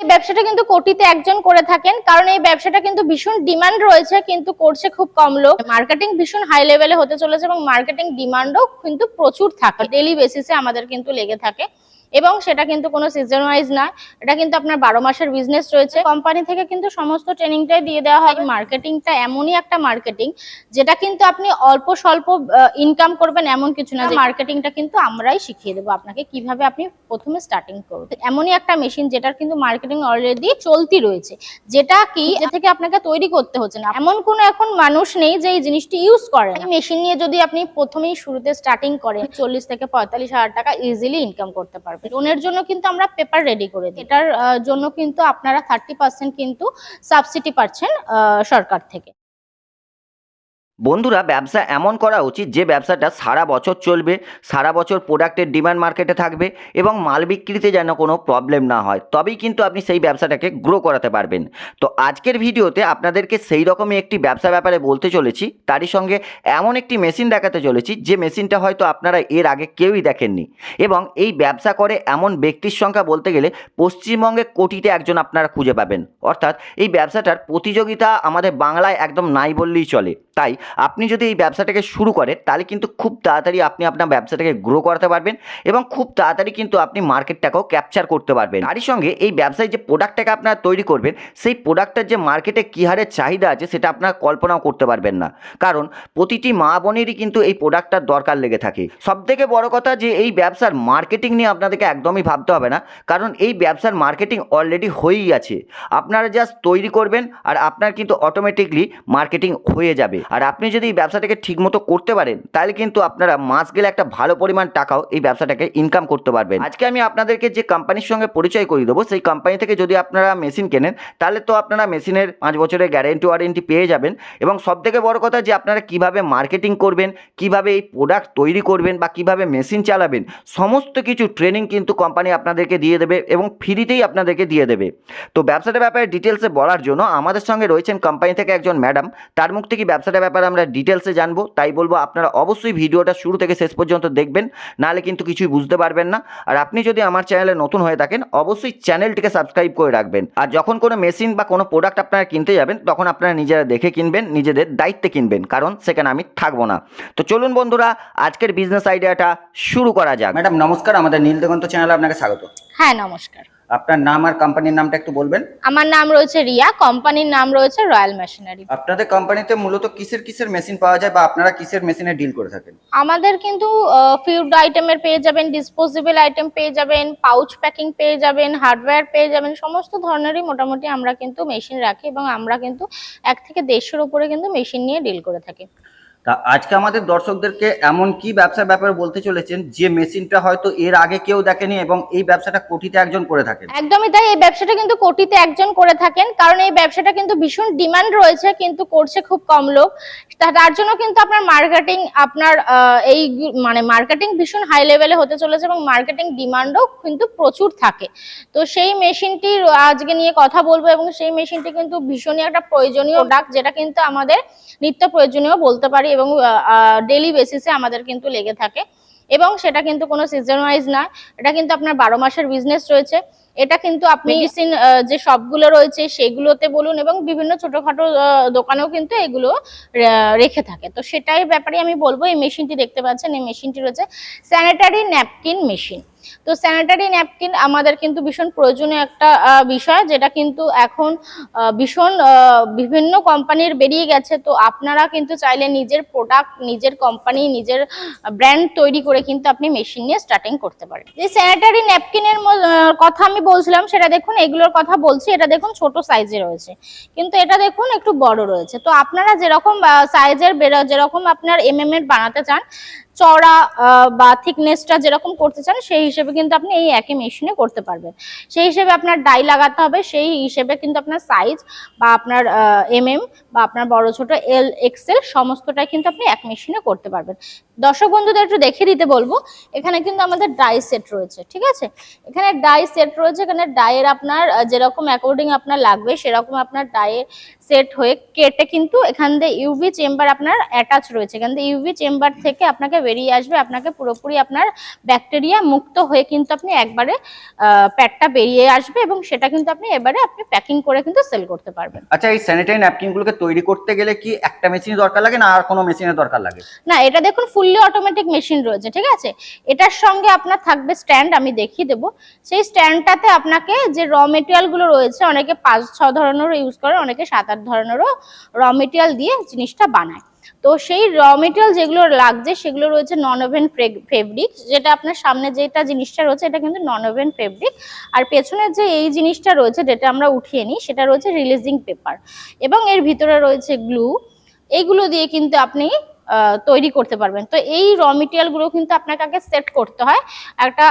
এই ব্যবসাটা কিন্তু কোটিতে একজন করে থাকেন। কারণ এই ব্যবসাটা কিন্তু ভীষণ ডিমান্ড রয়েছে, কিন্তু করছে খুব কম লোক। মার্কেটিং ভীষণ হাই লেভেলে হতে চলেছে এবং মার্কেটিং ডিমান্ডও কিন্তু প্রচুর থাকে। ডেলি বেসিসে আমাদের কিন্তু লেগে থাকে। এবং সেটা কিন্তু কোনো সিজন ওয়াইজ না। এটা কিন্তু আপনার বারো মাসের বিজনেস রয়েছে। কোম্পানি থেকে কিন্তু সমস্ত ট্রেনিংটাই দিয়ে দেওয়া হয়। মার্কেটিংটা এমনই একটা মার্কেটিং যেটা কিন্তু আপনি অল্প স্বল্প ইনকাম করবেন এমন কিছু না। মার্কেটিংটা কিন্তু আমরাই শিখিয়ে দেবো আপনাকে কীভাবে আপনি প্রথমে স্টার্টিং করবেন। এমনই একটা মেশিন যেটার কিন্তু মার্কেটিং অলরেডি চলতি রয়েছে। যেটা কি থেকে আপনাকে তৈরি করতে হচ্ছে না। এমন কোনো এখন মানুষ নেই যে এই জিনিসটি ইউজ করে এই মেশিন নিয়ে যদি আপনি প্রথমেই শুরুতে স্টার্টিং করেন, চল্লিশ থেকে পঁয়তাল্লিশ হাজার টাকা ইজিলি ইনকাম করতে পারবেন। লোনের জন্য কিন্তু আমরা পেপার রেডি করে দিই। এটার জন্য কিন্তু আপনারা থার্টি পার্সেন্ট কিন্তু সাবসিডি পাচ্ছেন সরকার থেকে। বন্ধুরা, ব্যবসা এমন করা উচিত যে ব্যবসাটা সারা বছর চলবে, সারা বছর প্রোডাক্টের ডিমান্ড মার্কেটে থাকবে এবং মাল বিক্রিতে যেন কোনো প্রবলেম না হয়। তবেই কিন্তু আপনি সেই ব্যবসাটাকে গ্রো করাতে পারবেন। তো আজকের ভিডিওতে আপনাদেরকে সেই রকমই একটি ব্যবসা ব্যাপারে বলতে চলেছি। তারই সঙ্গে এমন একটি মেশিন দেখাতে চলেছি, যে মেশিনটা হয়তো আপনারা এর আগে কেউই দেখেননি এবং এই ব্যবসা করে এমন ব্যক্তির সংখ্যা বলতে গেলে পশ্চিমবঙ্গে কোটিতে একজন আপনারা খুঁজে পাবেন। অর্থাৎ এই ব্যবসাটার প্রতিযোগিতা আমাদের বাংলায় একদম নাই বললেই চলে। তাই আপনি যদি এই ব্যবসাটাকে শুরু করেন, তাহলে কিন্তু খুব তাড়াতাড়ি আপনি আপনার ব্যবসাটাকে গ্রো করতে পারবেন এবং খুব তাড়াতাড়ি কিন্তু আপনি মার্কেটটাকেও ক্যাপচার করতে পারবেন। তারই সঙ্গে এই ব্যবসায় যে প্রোডাক্টটাকে আপনারা তৈরি করবেন, সেই প্রোডাক্টটার যে মার্কেটে কী হারে চাহিদা আছে, সেটা আপনারা কল্পনাও করতে পারবেন না। কারণ প্রতিটি মা বোনেরই কিন্তু এই প্রোডাক্টটার দরকার লেগে থাকে। সব থেকে বড় কথা যে এই ব্যবসার মার্কেটিং নিয়ে আপনাদেরকে একদমই ভাবতে হবে না, কারণ এই ব্যবসার মার্কেটিং অলরেডি হয়েই আছে। আপনারা জাস্ট তৈরি করবেন আর আপনার কিন্তু অটোমেটিকলি মার্কেটিং হয়ে যাবে। আর আপনি যদি এই ব্যবসাটাকে ঠিকমতো করতে পারেন, তাহলে কিন্তু আপনারা মাস গেলে একটা ভালো পরিমাণ টাকাও এই ব্যবসাটাকে ইনকাম করতে পারবেন। আজকে আমি আপনাদেরকে যে কোম্পানির সঙ্গে পরিচয় করিয়ে দেবো, সেই কোম্পানি থেকে যদি আপনারা মেশিন কেনেন, তাহলে তো আপনারা মেশিনের পাঁচ বছরের গ্যারেন্টি ওয়ারেন্টি পেয়ে যাবেন এবং সব থেকে বড় কথা যে আপনারা কীভাবে মার্কেটিং করবেন, কীভাবে এই প্রোডাক্ট তৈরি করবেন বা কীভাবে মেশিন চালাবেন, সমস্ত কিছু ট্রেনিং কিন্তু কোম্পানি আপনাদেরকে দিয়ে দেবে এবং ফ্রিতেই আপনাদেরকে দিয়ে দেবে। তো ব্যবসাটার ব্যাপারে ডিটেলসে বলার জন্য আমাদের সঙ্গে রয়েছেন কোম্পানি থেকে একজন ম্যাডাম তার মুখ থেকে ব্যবসাটার ব্যাপারে আমরা ডিটেলসে জানব তাই বলব আপনারা অবশ্যই ভিডিওটা শুরু থেকে শেষ পর্যন্ত দেখবেন নাহলে কিন্তু কিছুই বুঝতে পারবেন না। আর আপনি যদি আমার চ্যানেলে নতুন হয়ে থাকেন অবশ্যই চ্যানেলটিকে সাবস্ক্রাইব করে রাখবেন। আর যখন কোনো মেশিন বা কোনো প্রোডাক্ট আপনারা কিনতে যাবেন তখন আপনারা নিজেরা দেখে কিনবেন নিজেদের দায়িত্বে কিনবেন কারণ সেখানে আমি থাকব না। তো চলুন বন্ধুরা আজকের বিজনেস আইডিয়াটা শুরু করা যাক। ম্যাডাম নমস্কার আমাদের নীল দিগন্ত চ্যানেলে আপনাকে স্বাগত। হ্যাঁ নমস্কার। আপনার নাম আর কোম্পানির নামটা একটু বলবেন? আমার নাম রয়েছে রিয়া কোম্পানির নাম রয়েছে রয়্যাল মেশিনারি আপনাদের কোম্পানিতে মূলত কিসের কিসের মেশিন পাওয়া যায় বা আপনারা কিসের মেশিনে ডিল করে থাকেন? আমাদের কিন্তু ফিউড আইটেমের পেয়ে যাবেন ডিসপোজেবল আইটেম পেয়ে যাবেন পাউচ প্যাকিং পেয়ে যাবেন হার্ডওয়্যার পেয়ে যাবেন সমস্ত ধরনেরই মোটামুটি আমরা কিন্তু মেশিন রাখি এবং আমরা কিন্তু এক থেকে দেড়শোর উপরে কিন্তু মেশিন নিয়ে ডিল করে থাকি। তা আজকে আমাদের দর্শকদেরকে এমন কি ব্যবসার ব্যাপারে বলতে চলেছেন, যে মেশিনটা হয়তো এর আগে কেউ দেখেনি এবং এই ব্যবসাটা কোটিতে একজন করে থাকেন? একদমই তাই, এই ব্যবসাটা কিন্তু কোটিতে একজন করে থাকেন, কারণ এই ব্যবসাটা কিন্তু ভীষণ ডিমান্ড রয়েছে, কিন্তু করছে খুব কম লোক। তার জন্য কিন্তু আপনার মার্কেটিং, আপনার এই মানে মার্কেটিং ভীষণ হাই লেভেলে হতে চলেছে এবং মার্কেটিং ডিমান্ডও কিন্তু প্রচুর থাকে। তো সেই মেশিনটির আজকে নিয়ে কথা বলব এবং সেই মেশিনটি কিন্তু ভীষণই একটা প্রয়োজনীয় ডাক যেটা কিন্তু আমাদের নিত্য প্রয়োজনীয় বলতে পারি এবং ডেলি বেসিসে আমাদের কিন্তু লেগে থাকে। এবং সেটা কিন্তু কোনো সিজন ওয়াইজ না। এটা কিন্তু আপনার বারো মাসের বিজনেস রয়েছে। এটা কিন্তু আপনি মেডিসিন যে শপগুলো রয়েছে সেগুলোতে বলুন এবং বিভিন্ন ছোটখাটো দোকানেও কিন্তু এগুলো রেখে থাকে। তো সেটাই ব্যাপারে আমি বলব এই মেশিনটি দেখতে পাচ্ছেন এই মেশিনটি রয়েছে স্যানিটারি ন্যাপকিন মেশিন তো স্যানিটারি ন্যাপকিন আমাদের কিন্তু ভীষণ প্রয়োজনীয় একটা বিষয়, যেটা কিন্তু এখন ভীষণ বিভিন্ন কোম্পানির বেরিয়ে গেছে। তো আপনারা কিন্তু চাইলে নিজের প্রোডাক্ট নিজের কোম্পানি নিজের ব্র্যান্ড তৈরি করে কিন্তু আপনি মেশিন নিয়ে স্টার্টিং করতে পারেন। যে স্যানিটারি ন্যাপকিনের কথা আমি বলছিলাম, সেটা দেখুন, এগুলোর কথা বলছি, এটা দেখুন ছোট সাইজে রয়েছে। কিন্তু এটা দেখুন একটু বড় রয়েছে। তো আপনারা যেরকম সাইজের যেরকম আপনার এম এর বানাতে চান চড়া বা থিকনেসটা যেরকম করতে চান, সেই হিসেবে কিন্তু আপনি এই একই মেশিনে করতে পারবেন। সেই হিসেবে আপনার ডাই লাগাতে হবে, সেই হিসেবে কিন্তু আপনার সাইজ বা আপনার এম এম বা আপনার বড় ছোট এল এক্সেল সমস্তটাই কিন্তু আপনি এক মেশিনে করতে পারবেন। দর্শক বন্ধুদের একটু দেখে দিতে বলব, এখানে কিন্তু আমাদের ডাই সেট রয়েছে, ঠিক আছে? এখানে ডাই সেট রয়েছে, এখানে ডায়ের আপনার যেরকম অ্যাকর্ডিং আপনার লাগবে, সেরকম আপনার ডায়ের সেট হয়ে কেটে কিন্তু এখান দিয়ে ইউভি চেম্বার আপনার অ্যাটাচ রয়েছে। এখান দিয়ে ইউভি চেম্বার থেকে আপনাকে বেরিয়ে আসবে আপনাকে পুরোপুরি আপনার ব্যাকটেরিয়া মুক্ত হয়ে কিন্তু আপনি একবারে প্যাডটা বেরিয়ে আসবে এবং সেটা কিন্তু আপনি এবারে আপনি প্যাকিং করে কিন্তু সেল করতে পারবেন। আচ্ছা এই স্যানিটারি ন্যাপকিনগুলোকে তৈরি করতে গেলে কি একটা মেশিনের দরকার লাগে না আর কোনো মেশিনের দরকার লাগে? না এটা দেখুন ফুললি অটোমেটিক মেশিন রয়েছে ঠিক আছে? এটার সঙ্গে আপনার থাকবে স্ট্যান্ড আমি দেখিয়ে দেবো। সেই স্ট্যান্ডটাতে আপনাকে যে র মেটেরিয়ালগুলো রয়েছে অনেকে পাঁচ ছ ধরনেরও ইউজ করে অনেকে সাত আট ধরনেরও র মেটেরিয়াল দিয়ে জিনিসটা বানায়। তো সেই র মেটেরিয়াল যেগুলো লাগছে, সেগুলো রয়েছে নন ওভেন ফেব্রিক যেটা আপনার সামনে যেটা জিনিসটা রয়েছে, এটা কিন্তু নন ওভেন ফেব্রিক আর পেছনের যে এই জিনিসটা রয়েছে, যেটা আমরা উঠিয়ে নিই, সেটা রয়েছে রিলিজিং পেপার এবং এর ভিতরে রয়েছে গ্লু এইগুলো দিয়ে কিন্তু আপনি তৈরি করতে পারবেন। তো এই র মেটেরিয়ালগুলো কিন্তু আপনাকে আগে সেট করতে হয়। একটা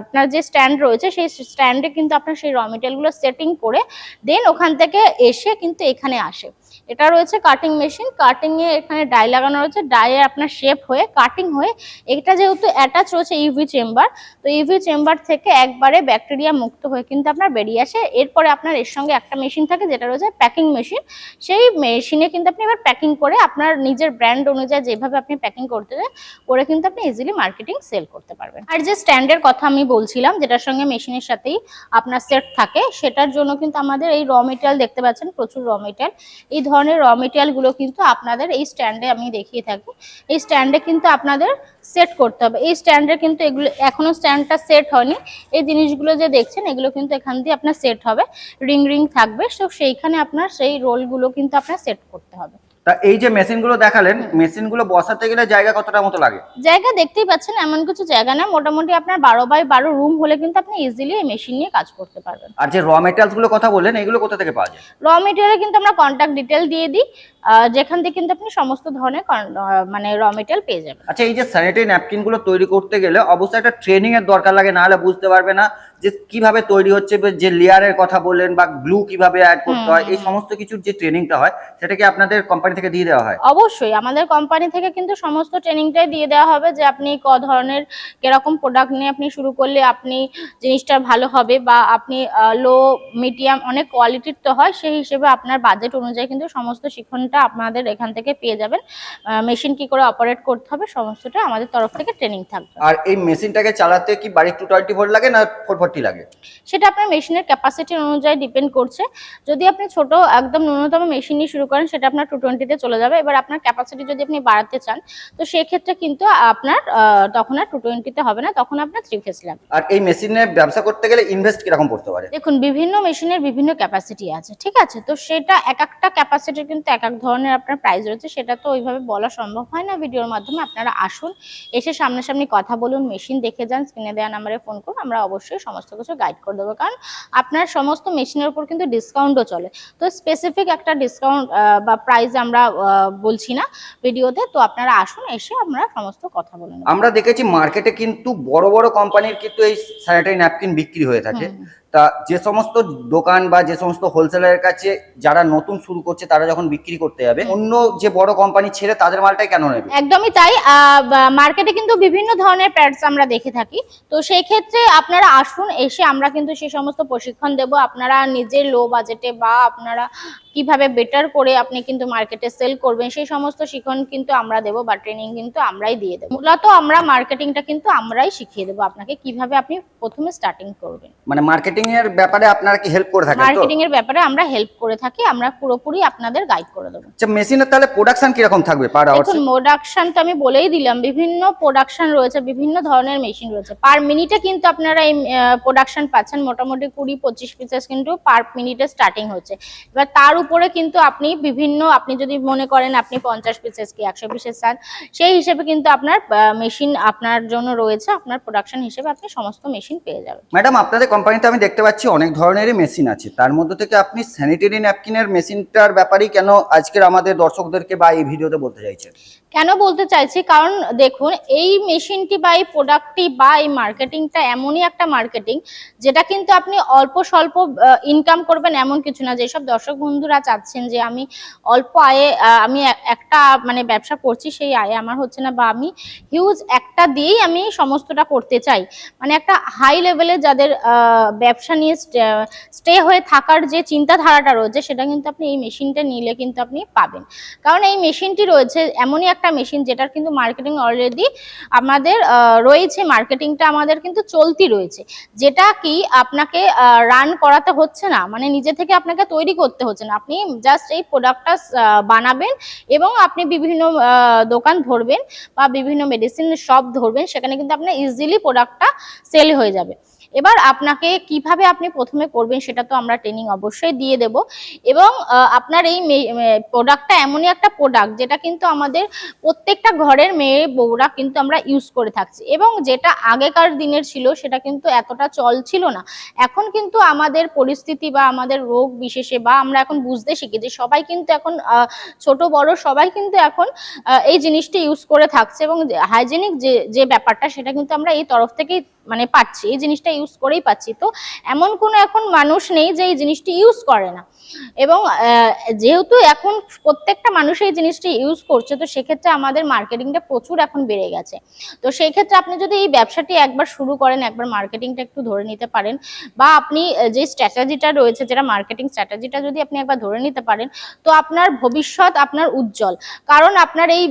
আপনার যে স্ট্যান্ড রয়েছে, সেই স্ট্যান্ডে কিন্তু আপনার সেই র মেটেরিয়ালগুলো সেটিং করে দেন ওখান থেকে এসে কিন্তু এখানে আসে। এটা রয়েছে কাটিং মেশিন কাটিং এ এখানে ডাই লাগানো রয়েছে। ডাইয়ে আপনার শেপ হয়ে কাটিং হয়ে এটা যেহেতু অ্যাটাচ রয়েছে ইউভি চেম্বার তো ইউভি চেম্বার থেকে একবারে ব্যাকটেরিয়া মুক্ত হয়ে কিন্তু আপনার বেরিয়ে আসে। এরপরে আপনার এর সঙ্গে একটা মেশিন থাকে যেটা রয়েছে প্যাকিং মেশিন সেই মেশিনে কিন্তু আপনি এবার প্যাকিং করে আপনার নিজের ব্র্যান্ড অনুযায়ী যেভাবে আপনি প্যাকিং করতে চান করে কিন্তু আপনি ইজিলি মার্কেটিং সেল করতে পারবেন। আর যে স্ট্যান্ডের কথা আমি বলছিলাম, যেটার সঙ্গে মেশিনের সাথেই আপনার সেট থাকে, সেটার জন্য কিন্তু আমাদের এই র মেটেরিয়াল দেখতে পাচ্ছেন, প্রচুর র মেটেরিয়াল এই ধরনের র মেটেরিয়ালগুলো কিন্তু আপনাদের এই স্ট্যান্ডে আমি দেখিয়ে থাকি। এই স্ট্যান্ডে কিন্তু আপনাদের সেট করতে হবে। এই স্ট্যান্ডে কিন্তু এগুলো এখনও স্ট্যান্ডটা সেট হয়নি। এই জিনিসগুলো যে দেখছেন, এগুলো কিন্তু এখান দিয়ে আপনার সেট হবে। রিং রিং থাকবে। সো সেইখানে আপনার সেই রোলগুলো কিন্তু আপনার সেট করতে হবে। তা এই যে মেশিনগুলো দেখালেন মেশিনগুলো বসাতে গেলে জায়গা কতটা মতো লাগে? জায়গা দেখতেই পাচ্ছেন এমন কিছু জায়গা না। মোটামুটি আপনার বারো বাই বারো রুম হলে কিন্তু আপনি ইজিলি এই মেশিন নিয়ে কাজ করতে পারবেন। আর যে র মেটেরিয়ালসগুলো কথা বললেন এগুলো কোথা থেকে পাওয়া যায়? র মেটেরিয়ালে কিন্তু আমরা কন্ট্যাক্ট ডিটেল দিয়ে দিই যেখান থেকে কিন্তু আপনি সমস্ত ধরনের মানে র মেটেরিয়াল পেয়ে যাবেন। আচ্ছা এই যে স্যানিটারি ন্যাপকিনগুলো তৈরি করতে গেলে অবশ্যই একটা ট্রেনিং এর দরকার লাগে না হলে বুঝতে পারবে না যে কীভাবে তৈরি হচ্ছে যে লেয়ারের কথা বললেন বা গ্লু কীভাবে অ্যাড করতে হয় এই সমস্ত কিছুর যে ট্রেনিংটা হয় সেটা কি আপনাদের কোম্পানি থেকে দিয়ে দেওয়া হয়? অবশ্যই। আমাদের কোম্পানি থেকে কিন্তু সমস্ত ট্রেনিংটাই দিয়ে দেওয়া হবে যে আপনি ক ধরনের কীরকম প্রোডাক্ট নিয়ে আপনি শুরু করলে আপনি জিনিসটা ভালো হবে বা আপনি লো মিডিয়াম অনেক কোয়ালিটির তো হয় সেই হিসেবে আপনার বাজেট অনুযায়ী কিন্তু সমস্ত শিক্ষণটা আপনাদের এখান থেকে পেয়ে যাবেন। মেশিন কি করে অপারেট করতে হবে সমস্তটা আমাদের তরফ থেকে ট্রেনিং থাকবে। আর এই মেশিনটাকে চালাতে কি বাড়ির টু টোয়েন্টি ভোল্ট লাগে না ফোর ফোরটি লাগে? সেটা আপনার মেশিনের ক্যাপাসিটি অনুযায়ী ডিপেন্ড করছে। যদি আপনি ছোট একদম ন্যূনতম মেশিন নিয়ে শুরু করেন সেটা আপনার টু টোয়েন্টিতে চলে যাবে। এবার আপনার ক্যাপাসিটি যদি আপনি বাড়াতে চান তো সেক্ষেত্রে কিন্তু আপনার তখন আর টু টোয়েন্টিতে হবে না তখন আপনার থ্রি ফেস লাগবে। আর এই মেশিনে ব্যবসা করতে গেলে ইনভেস্ট কীরকম পড়তে পারে? দেখুন বিভিন্ন মেশিনের বিভিন্ন ক্যাপাসিটি আছে ঠিক আছে? তো সেটা এক একটা ক্যাপাসিটির কিন্তু এক এক ধরনের আপনার প্রাইস রয়েছে সেটা তো ওইভাবে বলা সম্ভব হয় না। ভিডিওর মাধ্যমে আপনারা আসুন এসে সামনাসামনি কথা বলুন মেশিন দেখে যান স্ক্রিনে দেওয়া নাম্বারে ফোন করুন আমরা অবশ্যই সমস্ত কিছু গাইড করে দেবো। কারণ আপনার সমস্ত মেশিনের উপর কিন্তু ডিসকাউন্টও চলে। তো স্পেসিফিক একটা ডিসকাউন্ট বা প্রাইস আমরা আহ, বলছি না ভিডিওতে তো আপনারা আসুন এসে আমরা সমস্ত কথা বলেন আমরা দেখেছি মার্কেটে কিন্তু বড় বড় কোম্পানির কিন্তু এই স্যানিটারি ন্যাপকিন বিক্রি হয়ে থাকে। তা যে সমস্ত দোকান বা যে সমস্ত হোলসেলারের কাছে যারা নতুন শুরু করছে তারা যখন বিক্রি করতে যাবে অন্য যে বড় কোম্পানি ছেড়ে তাদের মালটাই কেন নেবে? একদমই তাই। মার্কেটে কিন্তু বিভিন্ন ধরনের প্যাডস আমরা দেখে থাকি। তো সেই ক্ষেত্রে আপনারা আসুন এসে আমরা কিন্তু সেই সমস্ত প্রশিক্ষণ দেব। আপনারা নিজের লো বাজেটে বা আপনারা কীভাবে বেটার করে আপনি কিন্তু মার্কেটে সেল করবেন সেই সমস্ত শিক্ষণ কিন্তু আমরা দেবো বা ট্রেনিং কিন্তু আমরাই দিয়ে দেবো। মূলত আমরা মার্কেটিংটা কিন্তু আমরাই শিখিয়ে দেবো আপনাকে কীভাবে আপনি প্রথমে স্টার্টিং করবেন। মানে মার্কেটিং এর ব্যাপারে আপনারা কি হেল্প করে থাকেন তো? মার্কেটিং এর ব্যাপারে আমরা হেল্প করে থাকি আমরা পুরোপুরি আপনাদের গাইড করে দেবো। আচ্ছা মেশিনের তাহলে প্রোডাকশন কীরকম থাকবে পার আওয়ার্স দেখুন প্রোডাকশন তো আমি বলেই দিলাম বিভিন্ন প্রোডাকশন রয়েছে বিভিন্ন ধরনের মেশিন রয়েছে। পার মিনিটে কিন্তু আপনারা এই প্রোডাকশন পাচ্ছেন মোটামুটি কুড়ি পঁচিশ পিসেস কিন্তু পার মিনিটে স্টার্টিং হচ্ছে। এবার তার উপরে কিন্তু আপনি বিভিন্ন আপনি যদি মনে করেন আপনি পঞ্চাশ পিসেস কি একশো পিসেস চান সেই হিসেবে কিন্তু আপনার মেশিন আপনার জন্য রয়েছে আপনার প্রোডাকশন হিসেবে আপনি সমস্ত মেশিন পেয়ে যাবেন। ম্যাডাম আপনাদের কোম্পানিতে আমি দেখতে পাচ্ছি অনেক ধরনেরই মেশিন আছে। তার মধ্যে থেকে আপনি স্যানিটারি ন্যাপকিনের মেশিনটার ব্যাপারেই কেন আজকের আমাদের দর্শকদেরকে বা এই ভিডিওতে বলতে চাইছেন? কেন বলতে চাইছি? কারণ দেখুন, এই মেশিনটি বা এই প্রোডাক্টটি বা এই মার্কেটিংটা এমনই একটা মার্কেটিং যেটা কিন্তু আপনি অল্প স্বল্প ইনকাম করবেন এমন কিছু না। যেসব দর্শক বন্ধুরা চাচ্ছেন যে আমি অল্প আয়ে আমি একটা মানে ব্যবসা করছি, সেই আয়ে আমার হচ্ছে না বা আমি হিউজ একটা দিয়েই আমি সমস্তটা করতে চাই। মানে একটা হাই লেভেলে যাদের ব্যবসা নিয়ে স্টে হয়ে থাকার যে চিন্তাধারাটা রয়েছে, সেটা কিন্তু আপনি এই মেশিনটা নিলে কিন্তু আপনি পাবেন। কারণ এই মেশিনটি রয়েছে এমনই একটা একটা মেশিন যেটার কিন্তু মার্কেটিং অলরেডি আমাদের রয়েছে। মার্কেটিংটা আমাদের কিন্তু চলতি রয়েছে। যেটা কি আপনাকে রান করাতে হচ্ছে না। মানে নিজে থেকে আপনাকে তৈরি করতে হচ্ছে না। আপনি জাস্ট এই প্রোডাক্টটা বানাবেন এবং আপনি বিভিন্ন দোকান ধরবেন বা বিভিন্ন মেডিসিন শপ ধরবেন, সেখানে কিন্তু আপনার ইজিলি প্রোডাক্টটা সেল হয়ে যাবে। এবার আপনাকে কীভাবে আপনি প্রথমে করবেন সেটা তো আমরা ট্রেনিং অবশ্যই দিয়ে দেব। এবং আপনার এই প্রোডাক্টটা এমনই একটা প্রোডাক্ট যেটা কিন্তু আমাদের প্রত্যেকটা ঘরের মেয়ে বউরা কিন্তু আমরা ইউজ করে থাকছি। এবং যেটা আগেকার দিনের ছিল সেটা কিন্তু এতটা চল ছিল না। এখন কিন্তু আমাদের পরিস্থিতি বা আমাদের রোগ বিশেষে বা আমরা এখন বুঝতে শিখি যে সবাই কিন্তু এখন ছোট, বড় সবাই কিন্তু এখন এই জিনিসটি ইউজ করে থাকছে। এবং হাইজেনিক যে যে ব্যাপারটা সেটা কিন্তু আমরা এই তরফ থেকেই মানে পাচ্ছি। এই জিনিসটা ইউজ করেই পাচ্ছি। তো এমন কোনো এখন মানুষ নেই যে এই জিনিসটি ইউজ করে না। এবং যেহেতু এখন প্রত্যেকটা মানুষ এই জিনিসটি ইউজ করছে, তো সেক্ষেত্রে আমাদের মার্কেটিংটা প্রচুর এখন বেড়ে গেছে। তো সেই ক্ষেত্রে আপনি যদি এই ব্যবসাটি একবার শুরু করেন, একবার মার্কেটিংটা একটু ধরে নিতে পারেন, বা আপনি যে স্ট্র্যাটেজিটা রয়েছে, যেটা মার্কেটিং স্ট্র্যাটাজিটা যদি আপনি একবার ধরে নিতে পারেন, তো আপনার ভবিষ্যৎ আপনার উজ্জ্বল। কারণ আপনার এই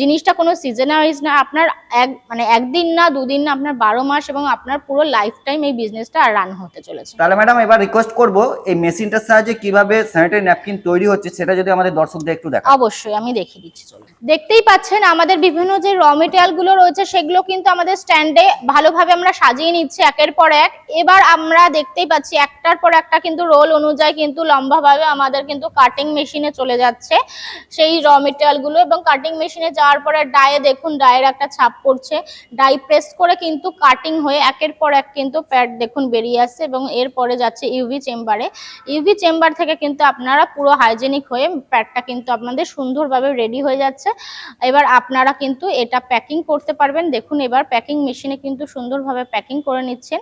জিনিসটা কোনো সিজন ওয়াইজ না, আপনার এক মানে একদিন না, দুদিন না, আপনার বারো মাস এবং আপনার পুরো লাইফ টাইম এই বিজনেসটা রান হতে চলেছে। তাহলে ম্যাডাম এবার রিকোয়েস্ট করব এই মেশিনটার সাহায্যে কীভাবে স্যানিটারি ন্যাপকিন তৈরি হচ্ছে সেটা যদি আমাদের দর্শকদের একটু দেখা অবশ্যই আমি দেখিয়ে দিচ্ছি চলুন। দেখতেই পাচ্ছেন আমাদের বিভিন্ন যে র মেটেরিয়ালগুলো রয়েছে সেগুলো কিন্তু আমাদের স্ট্যান্ডে ভালোভাবে আমরা সাজিয়ে নিচ্ছি একের পর এক। এবার আমরা দেখতেই পাচ্ছি একটার পর একটা কিন্তু রোল অনুযায়ী কিন্তু লম্বাভাবে আমাদের কিন্তু কাটিং মেশিনে চলে যাচ্ছে। সেই র মেটেরিয়ালগুলো এবং কাটিং মেশিনে যাওয়ার পরে ডায়ে দেখুন ডায়ের একটা ছাপ পড়ছে। ডাই প্রেস করে কিন্তু কাটিং হয়ে একের পর এক কিন্তু প্যাড দেখুন বেরিয়ে আসছে এবং এরপরে যাচ্ছে ইউভি চেম্বারে ইউভি চেম্বার থেকে কিন্তু আপনারা পুরো হাইজেনিক হয়ে প্যাডটা কিন্তু আপনাদের সুন্দরভাবে রেডি হয়ে যাচ্ছে। এবার আপনারা কিন্তু এটা প্যাকিং করতে পারবেন। দেখুন এবার প্যাকিং মেশিনে কিন্তু সুন্দরভাবে প্যাকিং করে নিচ্ছেন।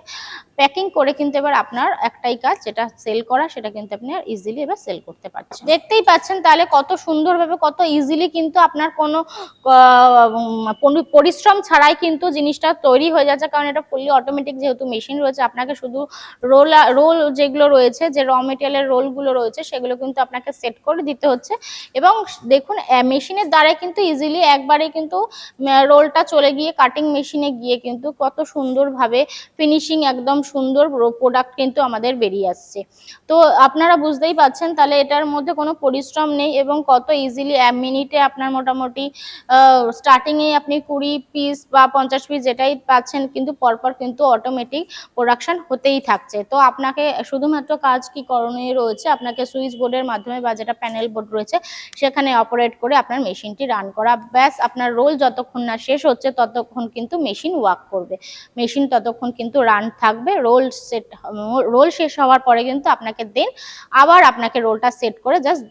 প্যাকিং করে কিন্তু এবার আপনার একটাই কাজ, যেটা সেল করা, সেটা কিন্তু আপনি আর ইজিলি এবার সেল করতে পারছেন। দেখতেই পাচ্ছেন তাহলে কত সুন্দরভাবে, কত ইজিলি কিন্তু আপনার কোনো পরিশ্রম ছাড়াই কিন্তু জিনিসটা তৈরি হয়ে যাচ্ছে। কারণ এটা ফুললি অটোমেটিক যেহেতু মেশিন রয়েছে, আপনাকে শুধু রোল রোল যেগুলো রয়েছে, যে র মেটেরিয়ালের রোলগুলো রয়েছে, সেগুলো কিন্তু আপনাকে সেট করে দিতে হচ্ছে। এবং দেখুন মেশিনের দ্বারাই কিন্তু ইজিলি একবারে কিন্তু রোলটা চলে গিয়ে কাটিং মেশিনে গিয়ে কিন্তু কত সুন্দরভাবে ফিনিশিং একদম সুন্দর প্রোডাক্ট কিন্তু আমাদের বেরিয়ে আসছে। তো আপনারা বুঝতেই পাচ্ছেন তাহলে এটার মধ্যে কোনো পরিশ্রম নেই এবং কত ইজিলি এক মিনিটে আপনার মোটামুটি স্টার্টিংয়ে আপনি কুড়ি পিস বা পঞ্চাশ পিস যেটাই পাচ্ছেন কিন্তু পরপর কিন্তু অটোমেটিক প্রোডাকশন হতেই থাকছে। তো আপনাকে শুধুমাত্র কাজ কি করণীয় রয়েছে, আপনাকে সুইচ বোর্ডের মাধ্যমে বা যেটা প্যানেল বোর্ড রয়েছে, সেখানে অপারেট করে আপনার মেশিনটি রান করা। ব্যাস, আপনার রোল যতক্ষণ না শেষ হচ্ছে ততক্ষণ কিন্তু মেশিন ওয়ার্ক করবে। মেশিন ততক্ষণ কিন্তু রান থাকবে রোল সেট রোল শেষ হওয়ার পরে কিন্তু আপনাকে দেন আবার আপনাকে রোলটা সেট করে জাস্ট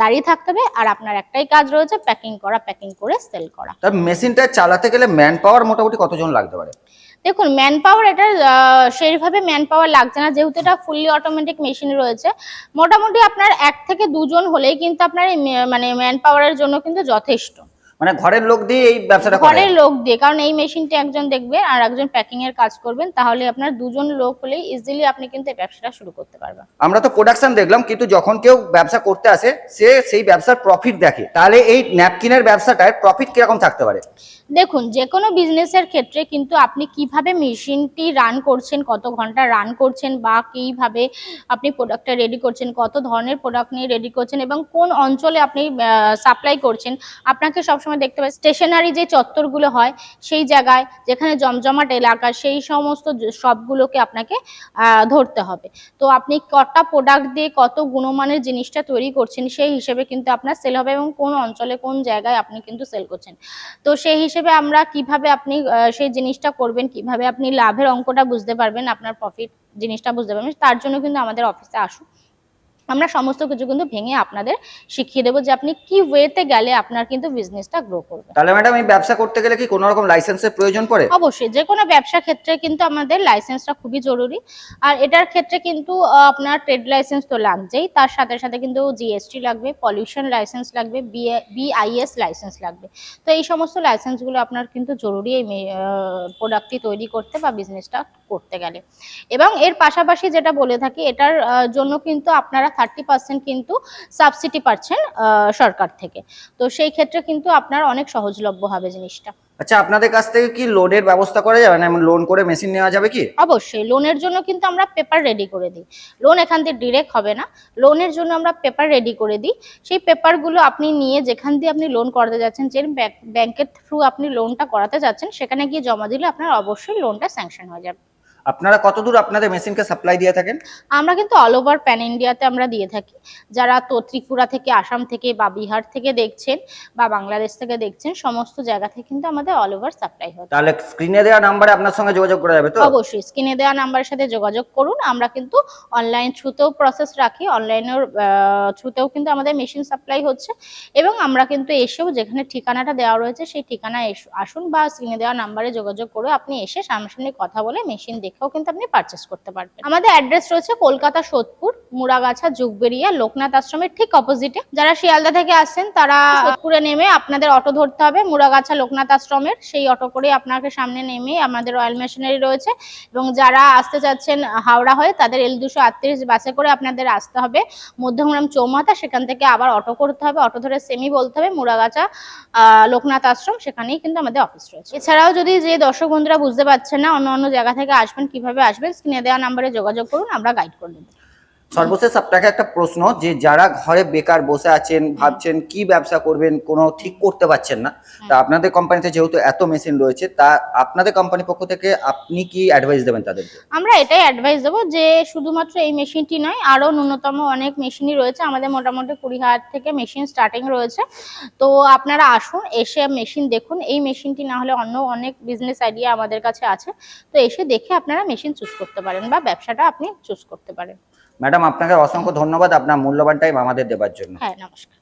দাঁড়িয়ে থাকতে হবে আর আপনার একটাই কাজ রয়েছে প্যাকিং করা প্যাকিং করে সেল করা। মেশিনটা চালাতে গেলে ম্যান পাওয়ার মোটামুটি কতজন লাগতে পারে? দেখুন ম্যান পাওয়ার এটা সেইভাবে ম্যান পাওয়ার লাগছে না যেহেতু এটা ফুললি অটোমেটিক মেশিন রয়েছে। মোটামুটি আপনার এক থেকে দুজন হলেই কিন্তু আপনার মানে ম্যান পাওয়ারের জন্য কিন্তু যথেষ্ট। মানে ঘরের লোক দিয়ে এই ব্যবসাটা করে ঘরের লোক দিয়ে কারণ এই মেশিনটা একজন দেখবে আর একজন প্যাকিং এর কাজ করবেন তাহলে আপনার দুজন লোক হলেই ইজিলি আপনি কিন্তু এই ব্যবসাটা শুরু করতে পারবেন। আমরা তো প্রোডাকশন দেখলাম কিন্তু যখন কেউ ব্যবসা করতে আসে সে সেই ব্যবসার প্রফিট দেখে। তাহলে এই ন্যাপকিনের ব্যবসাটায় প্রফিট কীরকম থাকতে পারে? দেখুন যে কোনো বিজনেসের ক্ষেত্রে কিন্তু আপনি কীভাবে মেশিনটি রান করছেন কত ঘণ্টা রান করছেন বা কীভাবে আপনি প্রোডাক্টটা রেডি করছেন কত ধরনের প্রোডাক্ট নিয়ে রেডি করছেন এবং কোন অঞ্চলে আপনি সাপ্লাই করছেন আপনাকে সবসময় দেখতে পাই স্টেশনারি যে চত্বরগুলো হয়, সেই জায়গায় যেখানে জমজমাট এলাকা, সেই সমস্ত সবগুলোকে আপনাকে ধরতে হবে। তো আপনি কটা প্রোডাক্ট দিয়ে কত গুণমানের জিনিসটা তৈরি করছেন, সেই হিসেবে কিন্তু আপনার সেল হবে এবং কোন অঞ্চলে কোন জায়গায় আপনি কিন্তু সেল করছেন। তো সেই হিসেবে আমরা কীভাবে আপনি সেই জিনিসটা করবেন, কীভাবে আপনি লাভের অঙ্কটা বুঝতে পারবেন, আপনার প্রফিট জিনিসটা বুঝতে পারবেন, তার জন্য কিন্তু আমাদের অফিসে আসুন। আমরা সমস্ত কিছু কিন্তু ভেঙে আপনাদের শিখিয়ে দেবো যে আপনি কি ওয়েতে গেলে আপনার কিন্তু বিজনেসটা গ্রো করবে। তাহলে ম্যাডাম এই ব্যবসা করতে গেলে কি কোনো রকম লাইসেন্সের প্রয়োজন পড়ে? অবশ্যই যে কোনো ব্যবসা ক্ষেত্রে কিন্তু আমাদের লাইসেন্সটা খুবই জরুরি। আর এটার ক্ষেত্রে কিন্তু আপনার ট্রেড লাইসেন্স তো লাগছেই তার সাথে সাথে কিন্তু জিএসটি লাগবে পলিউশন লাইসেন্স লাগবে বিআইএস লাইসেন্স লাগবে। তো এই সমস্ত লাইসেন্সগুলো আপনার কিন্তু জরুরি এই প্রোডাক্টটি তৈরি করতে বা বিজনেসটা করতে গেলে। এবং এর পাশাপাশি যেটা বলে থাকি এটার জন্য কিন্তু আপনারা থার্টি পার্সেন্ট কিন্তু সাবসিডি পাচ্ছেন সরকার থেকে। তো সেই ক্ষেত্রে কিন্তু আপনার অনেক সহজলভ্য হবে জিনিসটা। আচ্ছা আপনাদের কাছ থেকে কি লোনের ব্যবস্থা করা যাবে? না লোন করে মেশিন নেওয়া যাবে কি? অবশ্যই লোনের জন্য কিন্তু আমরা পেপার রেডি করে দিই। লোন এখান থেকে ডিরেক্ট হবে না। লোনের জন্য আমরা পেপার রেডি করে দিই। সেই পেপারগুলো আপনি নিয়ে যেখান দিয়ে আপনি লোন করাতে যাচ্ছেন যে ব্যাংকের থ্রু আপনি লোনটা করাতে যাচ্ছেন সেখানে গিয়ে জমা দিলে আপনার অবশ্যই লোনটা স্যাংশন হয়ে যাবে। আপনারা কতদূর আপনাদের মেশিনকে সাপ্লাই দিয়ে থাকেন? আমরা কিন্তু অল ওভার প্যান ইন্ডিয়াতে আমরা দিয়ে থাকি। যারা তো ত্রিপুরা থেকে আসাম থেকে বা বিহার থেকে দেখছেন বা বাংলাদেশ থেকে দেখছেন সমস্ত জায়গা থেকে কিন্তু আমাদের অল ওভার সাপ্লাই হয় তাহলে স্ক্রিনে দেওয়া নাম্বারে আপনার সঙ্গে যোগাযোগ করা যাবে তো? অবশ্যই স্ক্রিনে দেওয়া নাম্বারের সাথে যোগাযোগ করুন। আমরা কিন্তু অনলাইন থ্রুতেও প্রসেস রাখি অনলাইনের থ্রুতেও কিন্তু আমাদের মেশিন সাপ্লাই হচ্ছে। এবং আমরা কিন্তু এসেও যেখানে ঠিকানাটা দেওয়া রয়েছে সেই ঠিকানায় আসুন বা স্ক্রিনে দেওয়া নাম্বারে যোগাযোগ করে আপনি এসে সামনাসামনি কথা বলে মেশিন দেখেও কিন্তু আপনি পারচেস করতে পারবেন। আমাদের অ্যাড্রেস রয়েছে কলকাতা সোদপুর মুরাগাছা যুগবেরিয়া লোকনাথ আশ্রমের ঠিক অপোজিটে যারা শিয়ালদা থেকে আসছেন তারা সোদপুরে নেমে আপনাদের অটো ধরতে হবে মুরাগাছা লোকনাথ আশ্রমের। সেই অটো করে আপনাকে সামনে নেমে আমাদের রয়্যাল মেশিনারি রয়েছে। এবং যারা আসতে চাচ্ছেন, হাওড়া হয়ে, তাদের এল দুশো আটত্রিশ বাসে করে আপনাদের আসতে হবে। মধ্যমগ্রাম চৌমাথা, সেখান থেকে আবার অটো করতে হবে। অটো ধরে সেমি বলতে হবে মুরাগাছা লোকনাথ আশ্রম, সেখানেই কিন্তু আমাদের অফিস রয়েছে। এছাড়াও যদি যে দর্শক বন্ধুরা বুঝতে পারছেন না, অন্য অন্য জায়গা থেকে আসবেন কীভাবে আসবেন স্ক্রিনে দেওয়া নাম্বারে যোগাযোগ করুন আমরা গাইড করে দেবো সর্বশেষ আপনাকে একটা প্রশ্ন যে যারা ঘরে বেকার বসে আছেন ভাবছেন কি ব্যবসা করবেন কোনো ঠিক করতে পারছেন না তা আপনাদের কোম্পানিতে যেহেতু এত মেশিন রয়েছে তা আপনাদের কোম্পানির পক্ষ থেকে আপনি কি অ্যাডভাইস দেবেন তাদেরকে? আমরা এটাই অ্যাডভাইস দেবো যে শুধুমাত্র এই মেশিনটি নয় আরও ন্যূনতম অনেক মেশিনই রয়েছে আমাদের মোটামুটি কুড়ি হাজার থেকে মেশিন স্টার্টিং রয়েছে। তো আপনারা আসুন এসে মেশিন দেখুন এই মেশিনটি না হলে অন্য অনেক বিজনেস আইডিয়া আমাদের কাছে আছে। তো এসে দেখে আপনারা মেশিন চুজ করতে পারেন বা ব্যবসাটা আপনি চুজ করতে পারেন। ম্যাডাম আপনাকে অসংখ্য ধন্যবাদ আপনার মূল্যবান টাইম আমাদের দেবার জন্য। হ্যাঁ নমস্কার।